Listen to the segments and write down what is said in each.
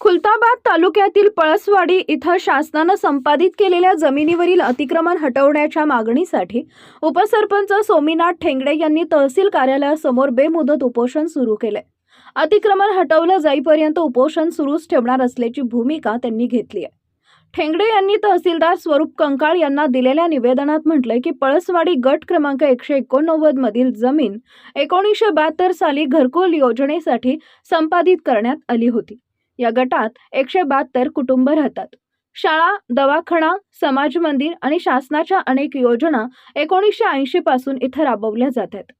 खुलताबाद तालुक्यातील पळसवाडी इथं शासनानं संपादित केलेल्या जमिनीवरील अतिक्रमण हटवण्याच्या मागणीसाठी उपसरपंच सोमीनाथ ठेंगडे यांनी तहसील कार्यालयासमोर बेमुदत उपोषण सुरू केले अतिक्रमण हटवलं जाईपर्यंत उपोषण सुरूच ठेवणार असल्याची भूमिका त्यांनी घेतली आहे. ठेंगडे यांनी तहसीलदार स्वरूप कंकाळ यांना दिलेल्या निवेदनात म्हटलंय की पळसवाडी गट क्रमांक एकशे एकोणनव्वद मधील जमीन एकोणीसशे बहात्तर साली घरकुल योजनेसाठी संपादित करण्यात आली होती. या गटात एकशे बहात्तर कुटुंब राहतात. शाळा दवाखाना समाज मंदिर आणि शासनाच्या अनेक योजना एकोणीसशे ऐंशी पासून इथं राबवल्या जात आहेत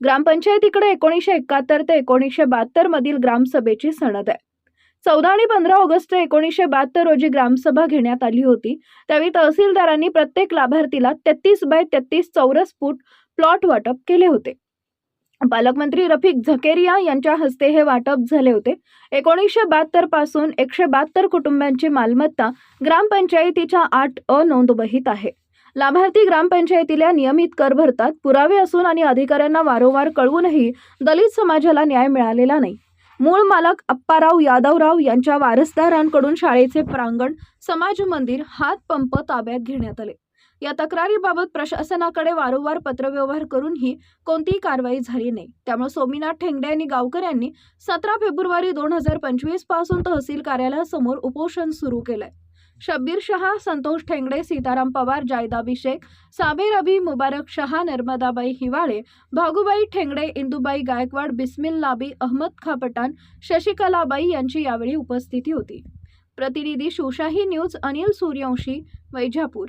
ग्रामपंचायतीकडे एकोणीसशे एकाहत्तर ते एकोणीसशे बहात्तर मधील ग्रामसभेची सनद आहे. चौदा आणि पंधरा ऑगस्ट एकोणीसशे बहात्तर रोजी ग्रामसभा घेण्यात आली होती. त्यावेळी तहसीलदारांनी प्रत्येक लाभार्थीला तेहतीस बाय तेहतीस चौरस फूट प्लॉट वाटप केले होते. पालकमंत्री रफिक झकेरिया यांच्या हस्ते हे वाटप झाले होते. एकोणीसशे बहात्तरपासून एकशे बहात्तर कुटुंबांची मालमत्ता ग्रामपंचायतीच्या आठ अ नोंदवहीत आहे. लाभार्थी ग्रामपंचायतीला नियमित कर भरतात पुरावे असून आणि अधिकाऱ्यांना वारंवार कळवूनही दलित समाजाला न्याय मिळालेला नाही. मूळ मालक अप्पाराव यादवराव यांच्या वारसदारांकडून शाळेचे प्रांगण समाज मंदिर हातपंप ताब्यात घेण्यात आले. या तक्रारीबाबत प्रशासनाकडे वारंवार पत्रव्यवहार करूनही कोणतीही कारवाई झाली नाही. त्यामुळे सोमीनाथ ठेंगडे आणि गावकऱ्यांनी सतरा फेब्रुवारी दोन हजार पंचवीसपासून तहसील कार्यालयासमोर उपोषण सुरू केलंय. शब्बीर शहा संतोष ठेंगडे सीताराम पवार जायदाबी शेख साबेर अभी मुबारक शहा नर्मदाबाई हिवाळे भागूबाई ठेंगडे इंदुबाई गायकवाड बिस्मिल्लाबी अहमद खा शशिकलाबाई यांची यावेळी उपस्थिती होती. प्रतिनिधी शिवशाही न्यूज अनिल सूर्यवंशी वैजापूर.